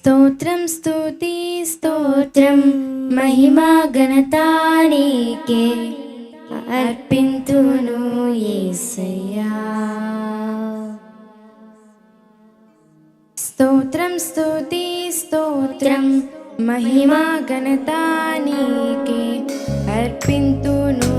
స్తోత్రం స్తుతి స్తోత్రం. మహిమా ఘనతానికే అర్పింతును యేసయ్యా స్తోత్రం స్తుతి స్తోత్రం. మహిమా ఘనతానికే అర్పింతును